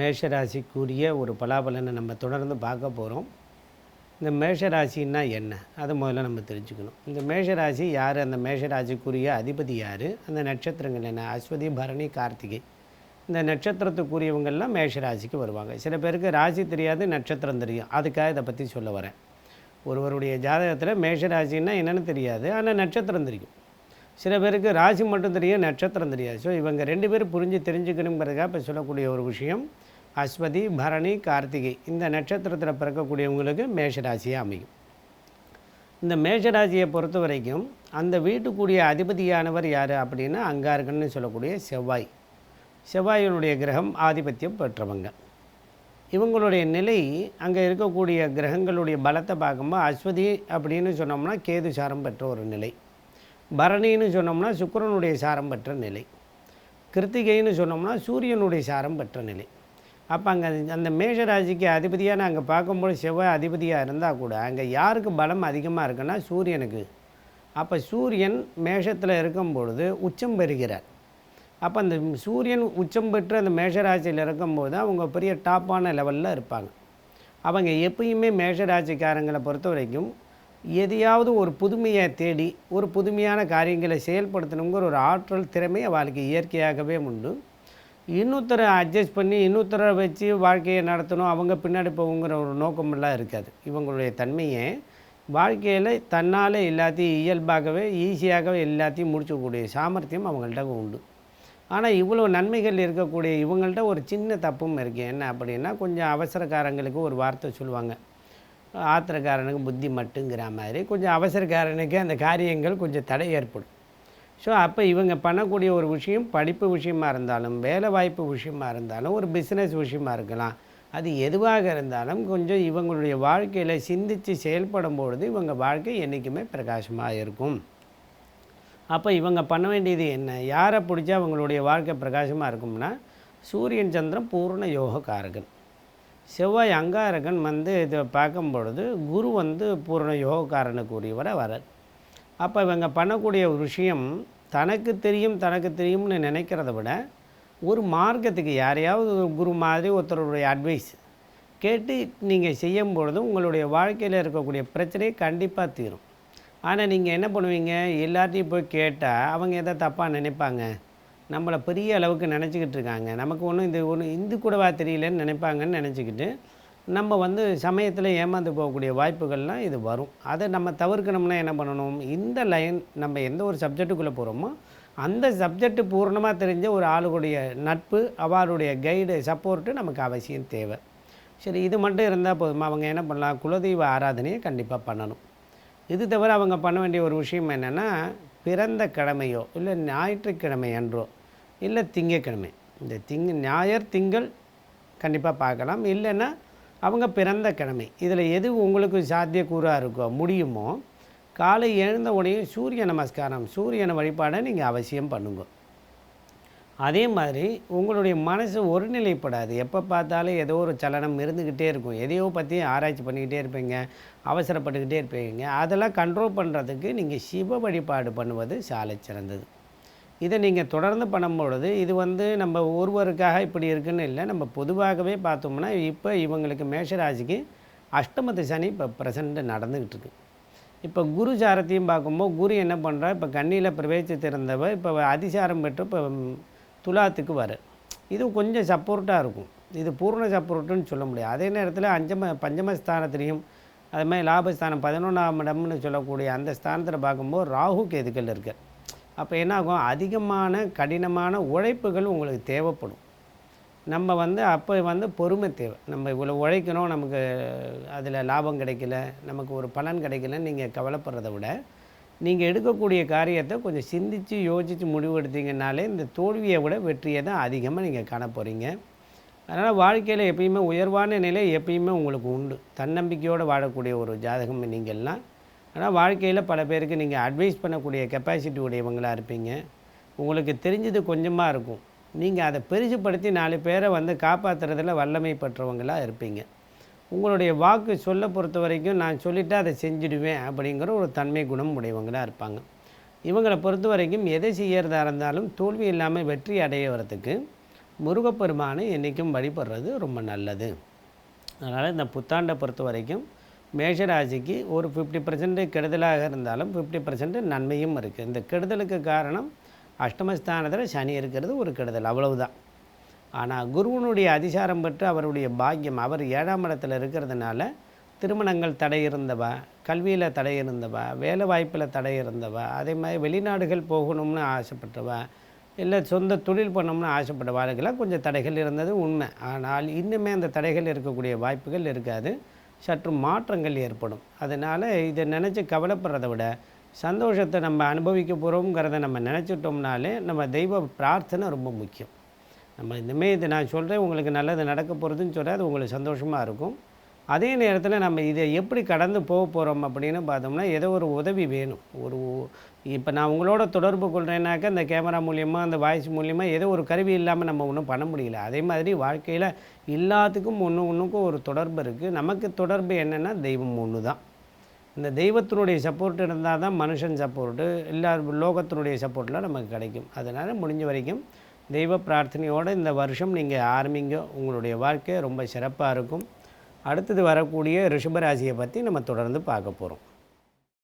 மேஷராசிக்குரிய ஒரு பலாபலனை நம்ம தொடர்ந்து பார்க்க போகிறோம் இந்த மேஷராசின்னா என்ன? அதை முதல்ல நம்ம தெரிஞ்சுக்கணும். இந்த மேஷராசி யார்? அந்த மேஷராசிக்குரிய அதிபதி யார்? அந்த நட்சத்திரங்கள் என்ன? அஸ்வதி பரணி கார்த்திகை. இந்த நட்சத்திரத்துக்குரியவங்கள்லாம் மேஷராசிக்கு வருவாங்க. சில பேருக்கு ராசி தெரியாது நட்சத்திரம் தெரியும். அதுக்காக இதை பற்றி சொல்ல வரேன். ஒருவருடைய ஜாதகத்தில் மேஷராசின்னா என்னென்னு தெரியாது ஆனால் நட்சத்திரம் தெரியும். சில பேருக்கு ராசி மட்டும் தெரியும் நட்சத்திரம் தெரியாது. ஸோ இவங்க ரெண்டு பேரும் புரிஞ்சு தெரிஞ்சுக்கணுங்கிறதுக்காக இப்போ சொல்லக்கூடிய ஒரு விஷயம் அஸ்வதி பரணி கார்த்திகை இந்த நட்சத்திரத்தில் பிறக்கக்கூடியவங்களுக்கு மேஷராசியாக அமையும். இந்த மேஷராசியை பொறுத்த வரைக்கும் அந்த வீட்டுக்குரிய அதிபதியானவர் யார் அப்படின்னா அங்காரகன்னு சொல்லக்கூடிய செவ்வாய். செவ்வாயினுடைய கிரகம் ஆதிபத்தியம் பெற்றவங்க. இவங்களுடைய நிலை அங்கே இருக்கக்கூடிய கிரகங்களுடைய பலத்தை பார்க்கும்போது அஸ்வதி அப்படின்னு சொன்னோம்னா கேது சாரம் பெற்ற ஒரு நிலை. பரணின்னு சொன்னோம்னா சுக்கிரனுடைய சாரம் பெற்ற நிலை. கிருத்திகைன்னு சொன்னோம்னா சூரியனுடைய சாரம் பெற்ற நிலை. அப்போ அங்கே அந்த மேஷராசிக்கு அதிபதியாக அங்கே பார்க்கும்போது செவ்வாய் அதிபதியாக இருந்தால் கூட அங்கே யாருக்கு பலம் அதிகமாக இருக்குன்னா சூரியனுக்கு. அப்போ சூரியன் மேஷத்தில் இருக்கும் பொழுது உச்சம் பெறுகிறார். அப்போ அந்த சூரியன் உச்சம் பெற்று அந்த மேஷராசியில் இருக்கும்போது அவங்க பெரிய டாப்பான லெவலில் இருப்பாங்க. அவங்க எப்பயுமே மேஷராசிக்காரங்களை பொறுத்த வரைக்கும் எதையாவது ஒரு புதுமையை தேடி ஒரு புதுமையான காரியங்களை செயல்படுத்தணுங்கிற ஒரு ஆற்றல் திறமை அவளுக்கு இயற்கையாகவே உண்டு. இன்னொருத்தரை அட்ஜஸ்ட் பண்ணி இன்னொருத்தரை வச்சு வாழ்க்கையை நடத்தணும் அவங்க பின்னாடி போகுங்கிற ஒரு நோக்கமெல்லாம் இருக்காது. இவங்களுடைய தன்மையை வாழ்க்கையில் தன்னால் எல்லாத்தையும் இயல்பாகவே ஈஸியாகவே எல்லாத்தையும் முடிச்சக்கூடிய சாமர்த்தியம் அவங்கள்ட்ட உண்டு. ஆனால் இவ்வளோ நன்மைகள் இருக்கக்கூடிய இவங்கள்ட்ட ஒரு சின்ன தப்பும் இருக்குது என்ன அப்படின்னா கொஞ்சம் அவசரக்காரங்களுக்கு ஒரு வார்த்தை சொல்லுவாங்க. ஆத்திரக்காரனுக்கு புத்தி மட்டுங்கிற மாதிரி கொஞ்சம் அவசரக்காரனுக்கு அந்த காரியங்கள் கொஞ்சம் தடை ஏற்படும். ஸோ அப்போ இவங்க பண்ணக்கூடிய ஒரு விஷயம் படிப்பு விஷயமா இருந்தாலும் வேலை வாய்ப்பு விஷயமா இருந்தாலும் ஒரு பிஸ்னஸ் விஷயமா இருக்கலாம். அது எதுவாக இருந்தாலும் கொஞ்சம் இவங்களுடைய வாழ்க்கையில் சிந்தித்து செயல்படும் பொழுது இவங்க வாழ்க்கை என்றைக்குமே பிரகாசமாக இருக்கும். அப்போ இவங்க பண்ண வேண்டியது என்ன? யாரை பிடிச்சா அவங்களுடைய வாழ்க்கை பிரகாசமாக இருக்கும்னா சூரியன் சந்திரன் பூர்ண யோகக்காரகன். செவ்வாய் அங்காரகன் வந்து இதை பார்க்கும் பொழுது குரு வந்து பூர்ண யோகக்காரனுக்குரியவரை வரார் அப்போ இவங்க பண்ணக்கூடிய ஒரு விஷயம் தனக்கு தெரியும் தனக்கு தெரியும்னு நினைக்கிறத விட ஒரு மார்க்கத்துக்கு யாரையாவது ஒரு குரு மாதிரி ஒருத்தருடைய அட்வைஸ் கேட்டு நீங்கள் செய்யும் பொழுது உங்களுடைய வாழ்க்கையில் இருக்கக்கூடிய பிரச்சனையை கண்டிப்பாக தீரும். ஆனால் நீங்கள் என்ன பண்ணுவீங்க? எல்லாத்தையும் போய் கேட்டால் அவங்க எதை தப்பாக நினைப்பாங்க? நம்மளை பெரிய அளவுக்கு நினச்சிக்கிட்டு இருக்காங்க. நமக்கு ஒன்றும் இது ஒன்று இந்து கூடவா தெரியலன்னு நினைப்பாங்கன்னு நினச்சிக்கிட்டு நம்ம வந்து சமயத்தில் ஏமாந்து போகக்கூடிய வாய்ப்புகள்லாம் இது வரும். அதை நம்ம தவிர்க்கணும்னா என்ன பண்ணணும்? இந்த லைன் நம்ம எந்த ஒரு சப்ஜெக்ட்டுக்குள்ளே போகிறோமோ அந்த சப்ஜெக்ட் பூர்ணமாக தெரிஞ்ச ஒரு ஆளுடைய நட்பு அவருடைய கைடு சப்போர்ட்டு நமக்கு அவசியம் தேவை. சரி இது மட்டும் இருந்தால் போதுமா? அவங்க என்ன பண்ணலாம்? குலதெய்வ ஆராதனையை கண்டிப்பாக பண்ணணும். இது தவிர அவங்க பண்ண வேண்டிய ஒரு விஷயம் என்னென்னா பிறந்த கிழமையோ இல்லை ஞாயிற்றுக்கிழமை அன்றோ இல்லை திங்கக்கிழமை. இந்த திங்க ஞாயிறு திங்கள் கண்டிப்பாக பார்க்கலாம். இல்லைன்னா அவங்க பிறந்த கிழமை. இதில் எது உங்களுக்கு சாத்தியக்கூறாக இருக்கோ முடியுமோ காலை எழுந்த உடனே சூரிய நமஸ்காரம் சூரியனை வழிபாடை நீங்கள் அவசியம் பண்ணுங்க. அதே மாதிரி உங்களுடைய மனசு ஒருநிலைப்படாது. எப்போ பார்த்தாலும் ஏதோ ஒரு சலனம் இருந்துக்கிட்டே இருக்கும். எதையோ பற்றி ஆராய்ச்சி பண்ணிக்கிட்டே இருப்பீங்க அவசரப்பட்டுக்கிட்டே இருப்பீங்க. அதெல்லாம் கண்ட்ரோல் பண்ணுறதுக்கு நீங்கள் சிவ வழிபாடு பண்ணுவது சாலை சிறந்தது. இதை நீங்கள் தொடர்ந்து பண்ணும்பொழுது இது வந்து நம்ம ஒருவருக்காக இப்படி இருக்குன்னு இல்லை. நம்ம பொதுவாகவே பார்த்தோம்னா இப்போ இவங்களுக்கு மேஷராசிக்கு அஷ்டமத்து சனி இப்போ ப்ரெசண்ட்டு நடந்துக்கிட்டு இருக்கு இப்போ குரு சாரத்தையும் பார்க்கும்போது குரு என்ன பண்ணுறா இப்போ கண்ணியில் பிரவேசித்திருந்தவ இப்போ அதிசாரம் பெற்று இப்போ துலாத்துக்கு வர இது கொஞ்சம் சப்போர்ட்டாக இருக்கும். இது பூர்ண சப்போர்ட்டுன்னு சொல்ல முடியாது. அதே நேரத்தில் அஞ்சம பஞ்சமஸ்தானத்திலையும் அது மாதிரி லாபஸ்தானம் பதினொன்றாம் இடம்னு சொல்லக்கூடிய அந்த ஸ்தானத்தில் பார்க்கும்போது ராகு கேதுக்கள் இருக்குது அப்போ என்னாகும்? அதிகமான கடினமான உழைப்புகள் உங்களுக்கு தேவைப்படும். நம்ம வந்து அப்போ வந்து பொறுமை தேவை. நம்ம இவ்வளோ உழைக்கணும் நமக்கு அதில் லாபம் கிடைக்கல நமக்கு ஒரு பலன் கிடைக்கலன்னு நீங்கள் கவலைப்படுறத விட நீங்கள் எடுக்கக்கூடிய காரியத்தை கொஞ்சம் சிந்தித்து யோசித்து முடிவெடுத்தீங்கனாலே இந்த தோல்வியை விட வெற்றியை தான் அதிகமாக நீங்கள் காண போகிறீங்க அதனால் வாழ்க்கையில் எப்பயுமே உயர்வான நிலை எப்பயுமே உங்களுக்கு உண்டு. தன்னம்பிக்கையோடு வாழக்கூடிய ஒரு ஜாதகம் நீங்கள்லாம் ஆனால் வாழ்க்கையில் பல பேருக்கு நீங்கள் அட்வைஸ் பண்ணக்கூடிய கெப்பாசிட்டி உடையவங்களாக இருப்பீங்க. உங்களுக்கு தெரிஞ்சது கொஞ்சமாக இருக்கும். நீங்கள் அதை பெருசுப்படுத்தி நாலு பேரை வந்து காப்பாற்றுறதுல வல்லமை பெற்றவங்களாக இருப்பீங்க. உங்களுடைய வாக்கு சொல்ல பொறுத்த வரைக்கும் நான் சொல்லிவிட்டு அதை செஞ்சுடுவேன் அப்படிங்கிற ஒரு தன்மை குணம் உடையவங்களாக இருப்பாங்க. இவங்களை பொறுத்த வரைக்கும் எதை செய்யறதா இருந்தாலும் தோல்வி இல்லாமல் வெற்றி அடைய வரத்துக்கு முருகப்பெருமானை என்றைக்கும் வழிபடுறது ரொம்ப நல்லது. அதனால் இந்த புத்தாண்டை பொறுத்த வரைக்கும் மேஷராசிக்கு ஒரு ஃபிஃப்டி பர்சன்ட் கெடுதலாக இருந்தாலும் ஃபிஃப்டி பர்சன்ட் நன்மையும் இருக்குது இந்த கெடுதலுக்கு காரணம் அஷ்டமஸ்தானத்தில் சனி இருக்கிறது ஒரு கெடுதல் அவ்வளவுதான். ஆனால் குருவனுடைய அதிசாரம் பெற்று அவருடைய பாக்கியம் அவர் ஏழாம் இடத்துல இருக்கிறதுனால திருமணங்கள் தடை இருந்தவா கல்வியில் தடை இருந்தவா வேலை வாய்ப்பில் தடை இருந்தவா அதே மாதிரி வெளிநாடுகள் போகணும்னு ஆசைப்பட்டவா இல்லை சொந்த தொழில் பண்ணணும்னு ஆசைப்பட்டவாளுக்கெல்லாம் கொஞ்சம் தடைகள் இருந்தது உண்மை. ஆனால் இன்னுமே அந்த தடைகள் இருக்கக்கூடிய வாய்ப்புகள் இருக்காது. சற்று மாற்றங்கள் ஏற்படும். அதனால் இதை நினச்சி கவலைப்படுறதை விட சந்தோஷத்தை நம்ம அனுபவிக்க போகிறோங்கிறத நம்ம நினச்சிட்டோம்னாலே நம்ம தெய்வ பிரார்த்தனை ரொம்ப முக்கியம். நம்ம இனிமேல் இது நான் சொல்கிறேன் உங்களுக்கு நல்லது நடக்க போகிறதுன்னு சொல்கிறேன் அது உங்களுக்கு சந்தோஷமாக இருக்கும். அதே நேரத்தில் நம்ம இதை எப்படி கடந்து போக போகிறோம் அப்படின்னு பார்த்தோம்னா ஏதோ ஒரு உதவி வேணும். ஒரு இப்போ நான் உங்களோட தொடர்பு கொள்கிறேன்னாக்கா இந்த கேமரா மூலியமாக அந்த வாய்ஸ் மூலியமாக ஏதோ ஒரு கருவி இல்லாமல் நம்ம ஒன்றும் பண்ண முடியல. அதே மாதிரி வாழ்க்கையில் எல்லாத்துக்கும் ஒன்று ஒன்றுக்கும் ஒரு தொடர்பு இருக்குது நமக்கு தொடர்பு என்னென்னா தெய்வம் ஒன்று தான். இந்த தெய்வத்தினுடைய சப்போர்ட் இருந்தால் தான் மனுஷன் சப்போர்ட்டு இல்லை லோகத்தினுடைய சப்போர்ட்லாம் நமக்கு கிடைக்கும். அதனால் முடிஞ்ச வரைக்கும் தெய்வ பிரார்த்தனையோடு இந்த வருஷம் நீங்கள் ஆரம்பிங்க. உங்களுடைய வாழ்க்கை ரொம்ப சிறப்பாக இருக்கும். அடுத்தது வரக்கூடிய ரிஷபராசியை பற்றி நம்ம தொடர்ந்து பார்க்க போகிறோம்